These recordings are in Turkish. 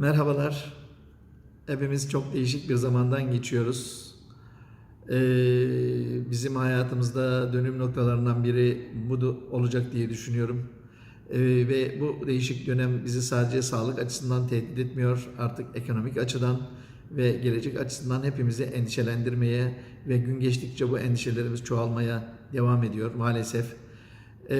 Merhabalar. Hepimiz çok değişik bir zamandan geçiyoruz. Ee, bizim hayatımızda dönüm noktalarından biri bu olacak diye düşünüyorum. Ee, ve bu değişik dönem bizi sadece sağlık açısından tehdit etmiyor, artık ekonomik açıdan ve gelecek açısından hepimizi endişelendirmeye ve gün geçtikçe bu endişelerimiz çoğalmaya devam ediyor maalesef. Ee,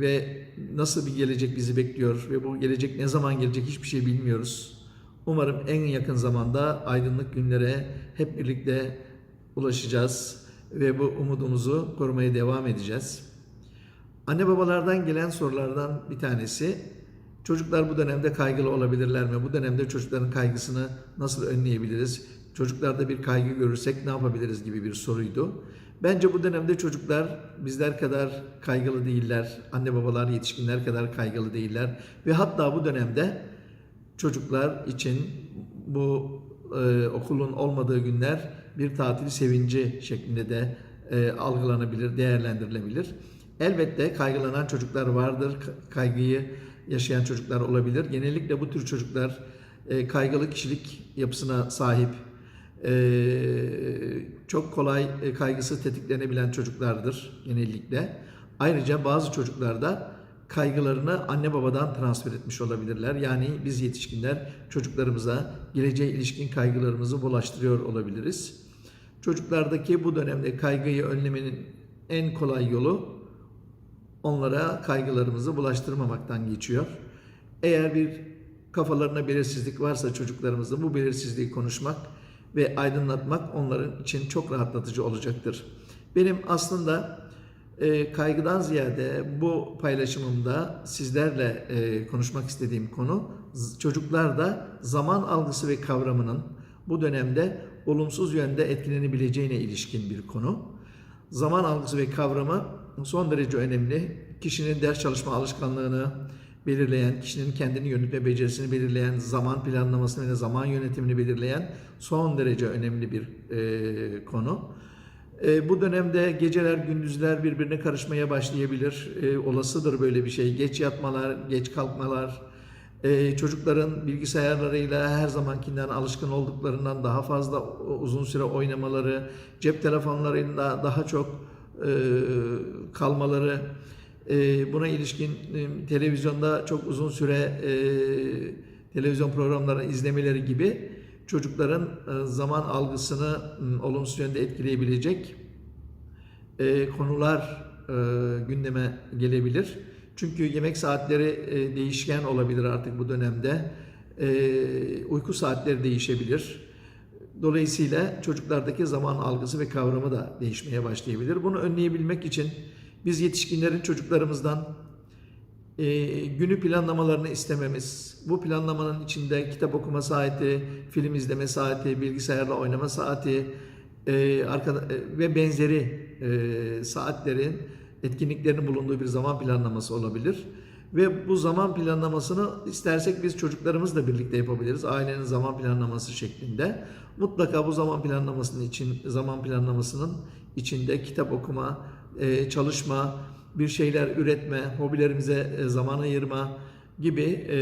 ve nasıl bir gelecek bizi bekliyor ve bu gelecek ne zaman gelecek hiçbir şey bilmiyoruz. Umarım en yakın zamanda aydınlık günlere hep birlikte ulaşacağız ve bu umudumuzu korumaya devam edeceğiz. Anne babalardan gelen sorulardan bir tanesi çocuklar bu dönemde kaygılı olabilirler mi? Bu dönemde çocukların kaygısını nasıl önleyebiliriz? Çocuklarda bir kaygı görürsek ne yapabiliriz gibi bir soruydu. Bence bu dönemde çocuklar bizler kadar kaygılı değiller. Anne babalar yetişkinler kadar kaygılı değiller. Ve hatta bu dönemde çocuklar için bu e, okulun olmadığı günler bir tatil sevinci şeklinde de e, algılanabilir, değerlendirilebilir. Elbette kaygılanan çocuklar vardır, ka- kaygıyı yaşayan çocuklar olabilir. Genellikle bu tür çocuklar e, kaygılı kişilik yapısına sahip, e, çok kolay e, kaygısı tetiklenebilen çocuklardır genellikle. Ayrıca bazı çocuklarda kaygılarını anne babadan transfer etmiş olabilirler. Yani biz yetişkinler çocuklarımıza geleceğe ilişkin kaygılarımızı bulaştırıyor olabiliriz. Çocuklardaki bu dönemde kaygıyı önlemenin en kolay yolu onlara kaygılarımızı bulaştırmamaktan geçiyor. Eğer bir kafalarına belirsizlik varsa çocuklarımızda bu belirsizliği konuşmak ve aydınlatmak onların için çok rahatlatıcı olacaktır. Benim aslında e, kaygıdan ziyade bu paylaşımımda sizlerle e, konuşmak istediğim konu çocuklarda zaman algısı ve kavramının bu dönemde olumsuz yönde etkilenebileceğine ilişkin bir konu. Zaman algısı ve kavramı son derece önemli. Kişinin ders çalışma alışkanlığını belirleyen, kişinin kendini yönetme becerisini belirleyen, zaman planlamasını ve zaman yönetimini belirleyen son derece önemli bir e, konu. E, bu dönemde geceler gündüzler birbirine karışmaya başlayabilir. E, olasıdır böyle bir şey. Geç yatmalar, geç kalkmalar, e, çocukların bilgisayarlarıyla her zamankinden alışkın olduklarından daha fazla uzun süre oynamaları, cep telefonlarında daha çok e, kalmaları, e, buna ilişkin e, televizyonda çok uzun süre e, televizyon programlarını izlemeleri gibi çocukların e, zaman algısını olumsuz yönde etkileyebilecek konular gündeme gelebilir. Çünkü yemek saatleri değişken olabilir artık bu dönemde. Uyku saatleri değişebilir. Dolayısıyla çocuklardaki zaman algısı ve kavramı da değişmeye başlayabilir. Bunu önleyebilmek için biz yetişkinlerin çocuklarımızdan e, günü planlamalarını istememiz, bu planlamanın içinde kitap okuma saati, film izleme saati, bilgisayarla oynama saati e, arkada, e, ve benzeri e, saatlerin etkinliklerinin bulunduğu bir zaman planlaması olabilir. Ve bu zaman planlamasını istersek biz çocuklarımızla birlikte yapabiliriz. Ailenin zaman planlaması şeklinde. Mutlaka bu zaman planlamasının için zaman planlamasının içinde kitap okuma, e, çalışma, bir şeyler üretme, hobilerimize e, zaman ayırma gibi e,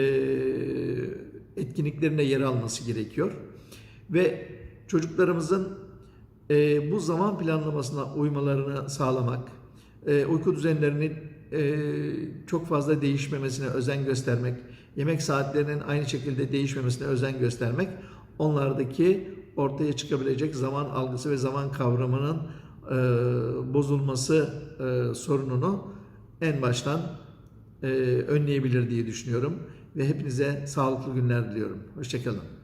etkinliklerine yer alması gerekiyor. Ve çocuklarımızın bu zaman planlamasına uymalarını sağlamak, uyku düzenlerinin e, çok fazla değişmemesine özen göstermek, yemek saatlerinin aynı şekilde değişmemesine özen göstermek, onlardaki ortaya çıkabilecek zaman algısı ve zaman kavramının e, bozulması e, sorununu en baştan e, önleyebilir diye düşünüyorum ve hepinize sağlıklı günler diliyorum. Hoşçakalın.